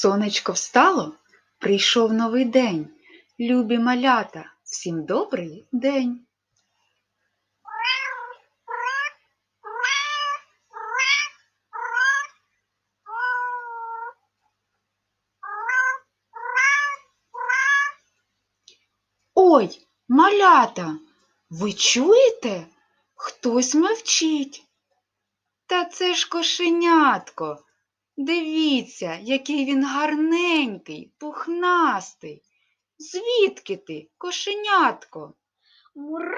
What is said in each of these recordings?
Сонечко встало, прийшов новий день. Любі малята, всім добрий день. Ой, малята, ви чуєте? Хтось мовчить. Та це ж кошенятко. Дивіться, який він гарненький, пухнастий. Звідки ти, кошенятко? Мур!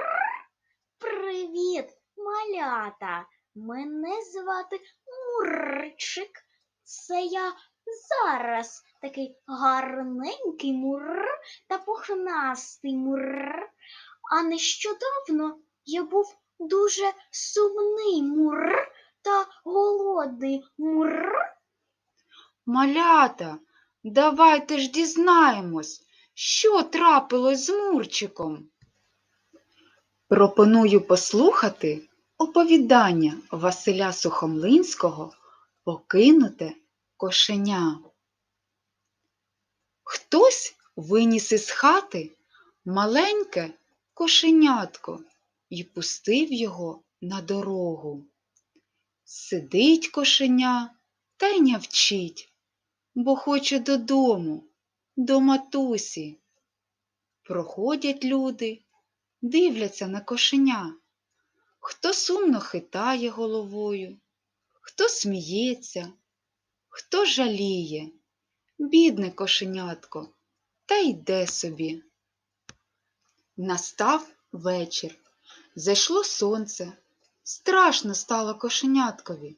Привіт, малята! Мене звати Мурчик. Це я зараз такий гарненький мур та пухнастий мур. А нещодавно я був дуже сумний мур та голодний мур. Малята, давайте ж дізнаємось, що трапилось з Мурчиком. Пропоную послухати оповідання Василя Сухомлинського Покинуте кошеня. Хтось виніс із хати маленьке кошенятко і пустив його на дорогу. Сидить кошеня та й нявчить, бо хоче додому, до матусі. Проходять люди, дивляться на кошеня. Хто сумно хитає головою, хто сміється, хто жаліє, бідне кошенятко, та йде собі. Настав вечір, зайшло сонце, страшно стало кошеняткові.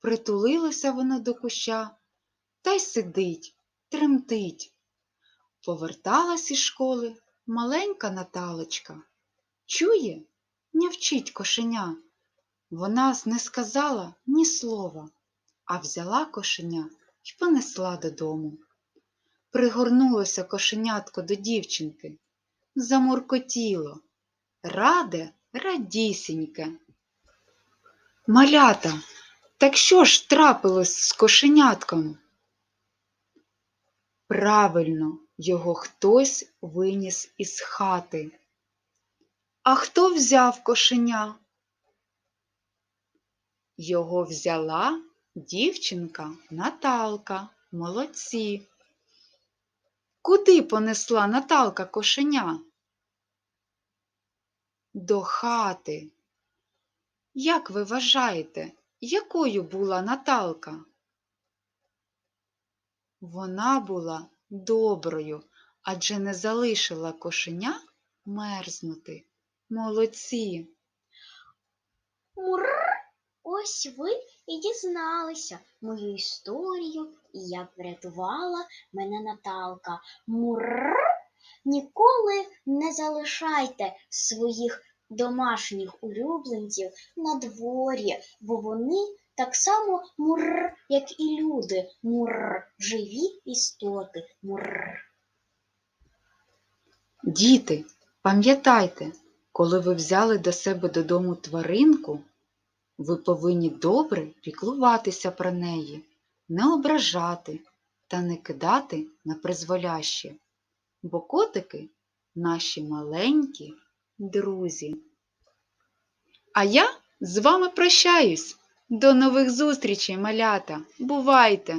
Притулилося воно до куща та й сидить, тремтить. Поверталась із школи маленька Наталочка. Чує, нявчить кошеня. Вона не сказала ні слова, а взяла кошеня й понесла додому. Пригорнулося кошенятко до дівчинки, замуркотіло, раде, радісіньке. Малята, так що ж трапилось з кошенятком? Правильно, його хтось виніс із хати. А хто взяв кошеня? Його взяла дівчинка Наталка. Молодці. Куди понесла Наталка кошеня? До хати. Як ви вважаєте, якою була Наталка? Вона була доброю, адже не залишила кошеня мерзнути. Молодці. Мур! Ось ви і дізналися мою історію і як врятувала мене Наталка. Мур! Ніколи не залишайте своїх домашніх улюбленців на дворі, бо вони так само мур, як і люди. Мур, живі істоти. Мур. Діти, пам'ятайте, коли ви взяли до себе додому тваринку, ви повинні добре піклуватися про неї, не ображати та не кидати на призволяще, бо котики наші маленькі друзі. А я з вами прощаюсь. До нових зустрічей, малята. Бувайте!